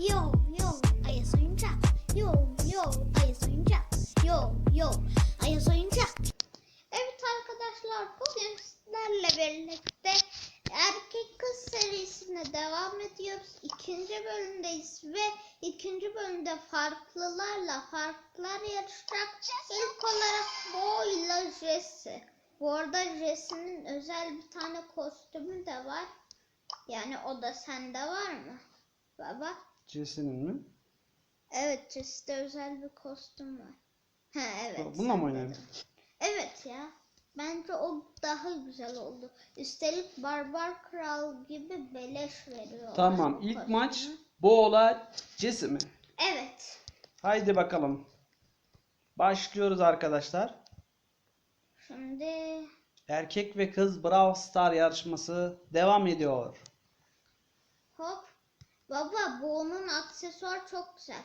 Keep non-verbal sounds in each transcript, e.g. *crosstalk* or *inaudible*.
Yo yo Ayas oyuncak. Yo yo Ayas oyuncak. Yo yo Ayas oyuncak. Evet arkadaşlar bugün birlikte erkek kız serisine devam ediyoruz. İkinci bölümdeyiz ve ikinci bölümde farklılarla farklılar yarışacak. İlk olarak Bo ile Jesse. Bu arada Jesse'nin özel bir tane kostümü de var. Yani o da sende var mı? Baba. Jesse'nin mi? Evet Jesse'de özel bir kostüm var. Ha evet. Bununla mı de. Evet ya. Bence o daha güzel oldu. Üstelik Barbar Kral gibi beleş veriyor. Tamam. ilk maç Boğla Jesse mi? Evet. Haydi bakalım. Başlıyoruz arkadaşlar. Şimdi Erkek ve kız Brawl Star yarışması devam ediyor. hop. Baba bu onun aksesuar çok güzel.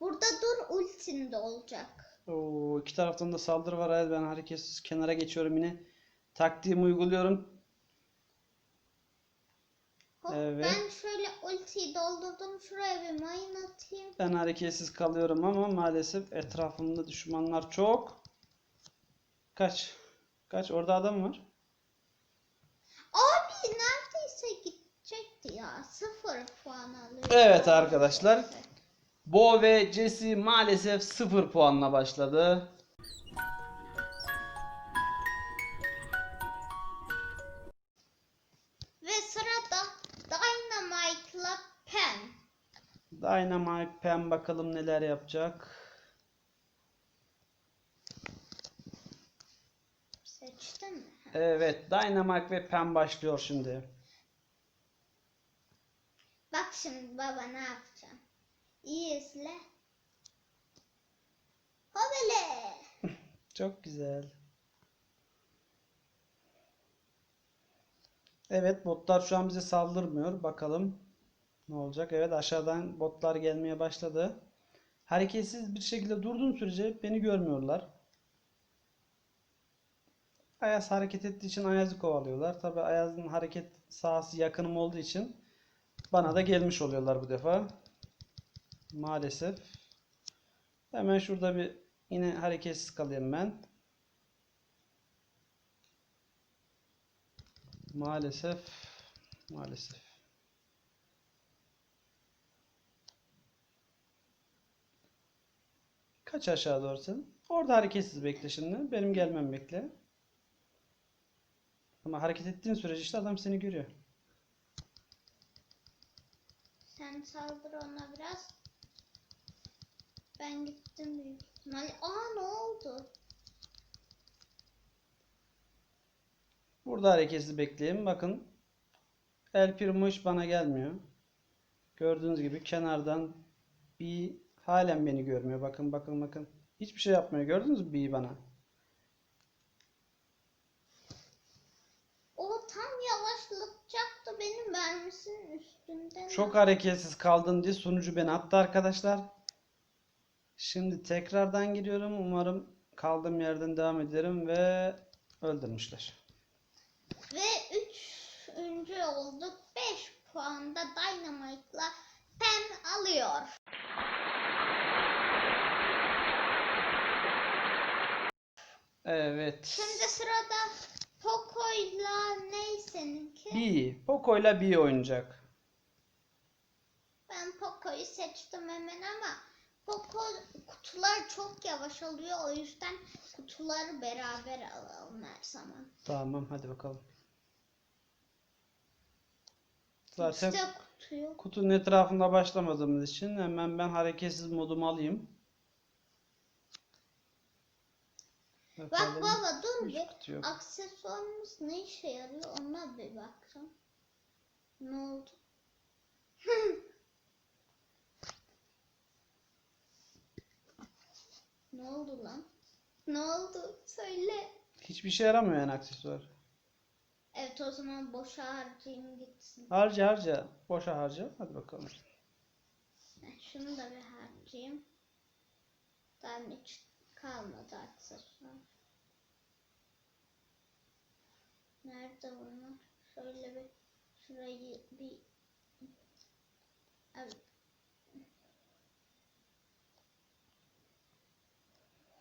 Burada dur ultin de olacak. Oo, iki taraftan da saldırı var. Evet, ben hareketsiz kenara geçiyorum yine. Taktiğimi uyguluyorum. Hop Evet. ben şöyle ultiyi doldurdum. Şuraya bir mayın atayım. Ben hareketsiz kalıyorum ama maalesef etrafımda düşmanlar çok. Kaç. Kaç. Orada adam var. Abi neredeyse gidecekti ya. Sıfır puan alıyor. Evet arkadaşlar. Bo ve Jesse maalesef 0 puanla başladı. Ve sırada Dynamite'la Pen. Dynamite Pam bakalım neler yapacak. Seçtin mi? Evet Dynamite ve Pam başlıyor şimdi. Bak şimdi baba ne yapacağım. İyi izle. Hobele. *laughs* Çok güzel. Evet botlar şu an bize saldırmıyor. Bakalım ne olacak. Evet aşağıdan botlar gelmeye başladı. Hareketsiz bir şekilde durduğum sürece beni görmüyorlar. Ayaz hareket ettiği için Ayaz'ı kovalıyorlar. Tabi Ayaz'ın hareket sahası yakınım olduğu için bana da gelmiş oluyorlar bu defa. Maalesef. Hemen şurada bir yine hareketsiz kalayım ben. Maalesef. Maalesef. Kaç aşağı doğru sen? Orada hareketsiz bekle şimdi. Benim gelmem bekle. Ama hareket ettiğin sürece işte adam seni görüyor. Sen saldır ona biraz. Ben gittim büyük ihtimalle. Aa ne oldu? Burada hareketsiz bekleyin. Bakın. El Primo bana gelmiyor. Gördüğünüz gibi kenardan bir halen beni görmüyor. Bakın bakın bakın. Hiçbir şey yapmıyor. Gördünüz mü bir bana? O tam mermisinin üstünden. Çok hareketsiz kaldın diye sunucu beni attı arkadaşlar. Şimdi tekrardan giriyorum. Umarım kaldığım yerden devam ederim ve öldürmüşler. Ve üçüncü olduk. 5 puanda Dynamite'la Pen alıyor. Evet. Şimdi sırada Poco'yla ney seninki? B. Poco'yla B oynayacak. Ben Poco'yu seçtim hemen ama Poco kutular çok yavaş oluyor. O yüzden kutuları beraber alalım her zaman. Tamam hadi bakalım. Zaten İşte kutuyu. kutunun etrafında başlamadığımız için hemen ben hareketsiz modumu alayım. Bak Bakalım. baba dur bir. Aksesuarımız ne işe yarıyor ona bir bakacağım. Ne oldu? *laughs* ne oldu lan? Ne oldu? Söyle. Hiçbir şey yaramıyor yani aksesuar. Evet o zaman boşa harcayayım gitsin. Harca harca. Boşa harca. Hadi bakalım. Şunu da bir harcayayım. Daha hiç Kalmadı aksesuar. Nerede bunlar? Şöyle bir şurayı bir evet.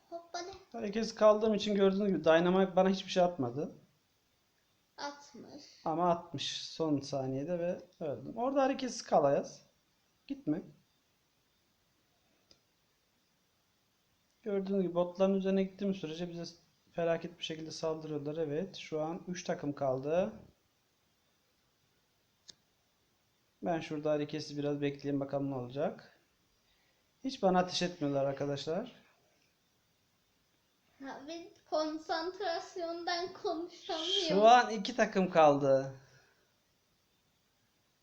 Hoppala. Herkes kaldığım için gördüğünüz gibi Dynamite bana hiçbir şey atmadı. Atmış. Ama atmış son saniyede ve öldüm. Orada hareketsiz kalayız. Gitme. Gördüğünüz gibi botların üzerine gittiğim sürece bize felaket bir şekilde saldırıyorlar. Evet. Şu an 3 takım kaldı. Ben şurada hareketsiz biraz bekleyeyim bakalım ne olacak. Hiç bana ateş etmiyorlar arkadaşlar. Abi konsantrasyondan konuşamıyorum. Şu an iki takım kaldı.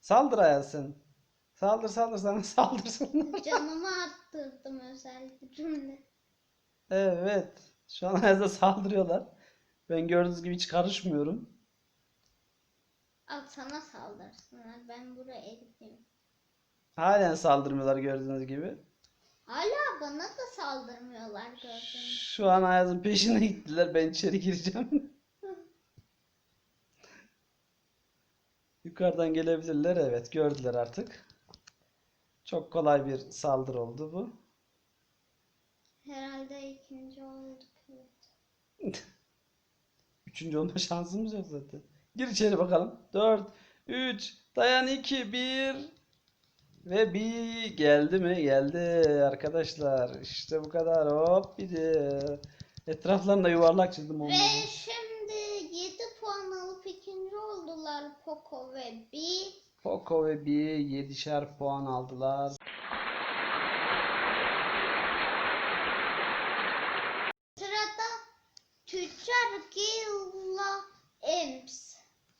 Saldır Ayasın. Saldır saldır sana *laughs* saldırsınlar. Canımı arttırdım özel gücümle. Evet. Şu an *laughs* Ayaz'a saldırıyorlar. Ben gördüğünüz gibi hiç karışmıyorum. Al sana saldırsınlar. Ben buraya eriteyim. Halen saldırmıyorlar gördüğünüz gibi. Hala bana da saldırmıyorlar gördüğünüz. Şu an Ayaz'ın peşine gittiler. Ben içeri gireceğim. *laughs* Yukarıdan gelebilirler. Evet gördüler artık. Çok kolay bir saldırı oldu bu. Herhalde ikinci olduk. Evet. *laughs* Üçüncü olma şansımız yok zaten. Gir içeri bakalım. 4, 3, dayan 2, 1 ve bir geldi mi? Geldi arkadaşlar. İşte bu kadar. Hop bir de etraflarında yuvarlak çizdim onları. Ve şimdi 7 puan alıp ikinci oldular Poco ve B. Poco ve bir 7'şer puan aldılar. Sırada Gil'la Ems.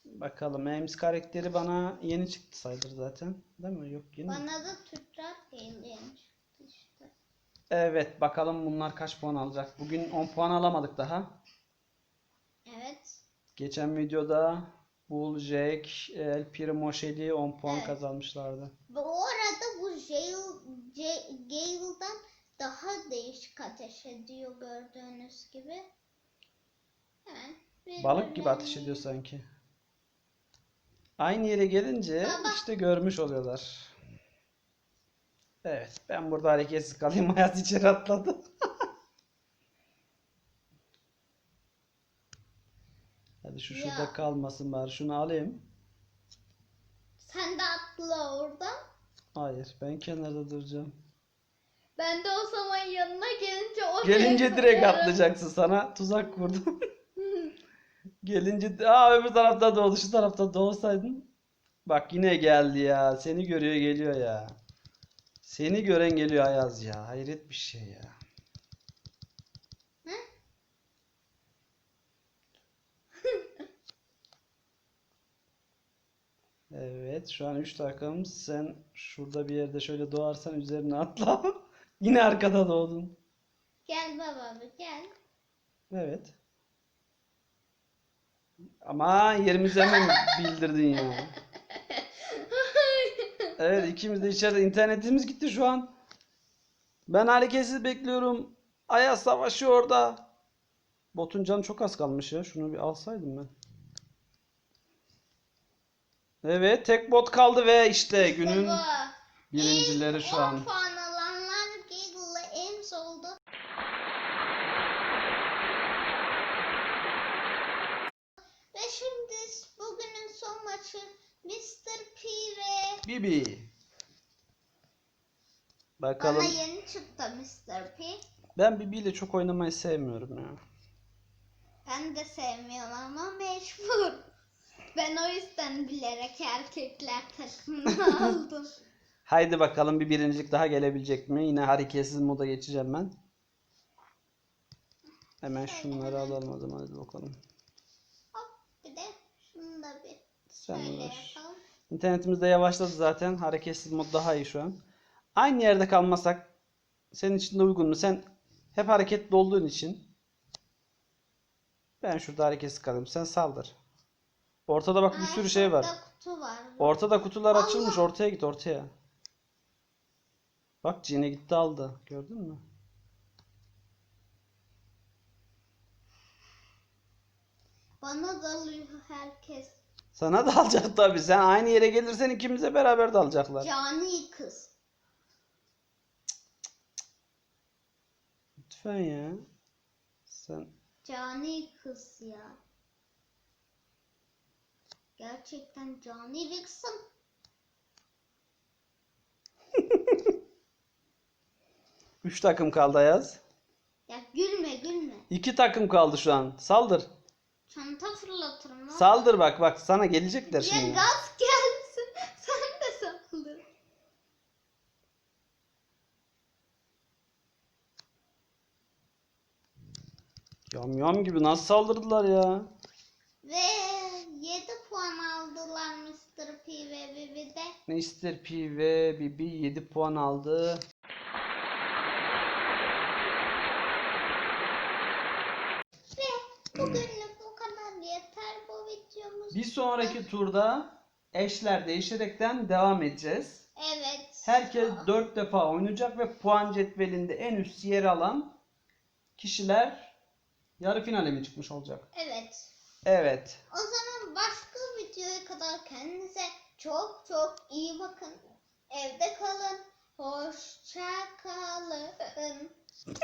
Bakalım Ames karakteri bana yeni çıktı sayılır zaten. Değil mi? Yok yeni. Bana da Tüccar Gil çıktı işte. Evet bakalım bunlar kaç puan alacak. Bugün 10 puan alamadık daha. Evet. Geçen videoda Bull, Jack, El Primo, Shelly 10 puan Evet. kazanmışlardı. Bu arada bu Gale'dan daha değişik ateş ediyor gördüğünüz gibi. Balık gibi ateş ediyor sanki. Aynı yere gelince Baba. işte görmüş oluyorlar. Evet ben burada hareketsiz kalayım. *laughs* Hayat içeri atladı. *laughs* Hadi şu Ya. şurada kalmasın bari. Şunu alayım. Sen de atla oradan. Hayır ben kenarda duracağım. Ben de o zaman yanına gelince o Gelince direkt atlayacaksın sana. Tuzak kurdum. *laughs* Gelince aa öbür tarafta doğdu şu tarafta doğsaydın. Bak yine geldi ya. Seni görüyor geliyor ya. Seni gören geliyor Ayaz ya. Hayret bir şey ya. *laughs* Evet şu an 3 takım. Sen şurada bir yerde şöyle doğarsan üzerine atla. *laughs* Yine arkada doğdun. Gel baba gel. Evet. Ama yerimizi hemen bildirdin ya. *laughs* Evet ikimiz de içeride internetimiz gitti şu an. Ben hareketsiz bekliyorum. Ayaz savaşıyor orada. Botun canı çok az kalmış ya. Şunu bir alsaydım ben. Evet tek bot kaldı ve işte günün birincileri şu 10 an. puan alanlar Gale'la Ems oldu. Ve şimdi bugünün son maçı Mr. P ve Bibi. Bana Bakalım. yeni çıktı Mr. P. Ben Bibi ile çok oynamayı sevmiyorum ya. Ben de sevmiyorum ama mecbur. Ben o yüzden bilerek erkekler takımını *laughs* aldım. Haydi bakalım bir birincilik daha gelebilecek mi? Yine hareketsiz moda geçeceğim ben. Hemen şunları alalım o zaman hadi bakalım. Hop bir de şunu da bir Sen şöyle uğraş. yapalım. İnternetimiz de yavaşladı zaten. Hareketsiz mod daha iyi şu an. Aynı yerde kalmasak senin için de uygun mu? Sen hep hareketli olduğun için ben şurada hareketsiz kalayım. Sen saldır. Ortada bak bir sürü şey var. kutu var. Ortada kutular Allah! açılmış. Ortaya git ortaya. Bak Cine gitti aldı. Gördün mü? Bana dalıyor herkes. Sana *laughs* da alacak tabii. Sen aynı yere gelirsen ikimize beraber de alacaklar. Cani kız. Lütfen ya. Sen Cani kız ya. Gerçekten cani bir kızım. *laughs* üç takım kaldı Ayaz. Ya gülme gülme. İki takım kaldı şu an. Saldır. Çanta fırlatırım. lan. Saldır bak bak sana gelecekler Ya şimdi. gaz gelsin. Sen de saldır. Yam yam gibi nasıl saldırdılar ya? Ve 7 puan aldılar Mr. P ve Bibi'de. Mr. P ve Bibi 7 puan aldı. Ve bugünlük bu kadar yeter bu videomuz. Bir sonraki turda eşler değişerekten devam edeceğiz. Evet. Herkes 4 defa oynayacak ve puan cetvelinde en üst yer alan kişiler yarı finale mi çıkmış olacak? Evet. Evet. O zaman başka videoya kadar kendinize çok çok iyi bakın. Evde kalın. Hoşça kalın. *laughs*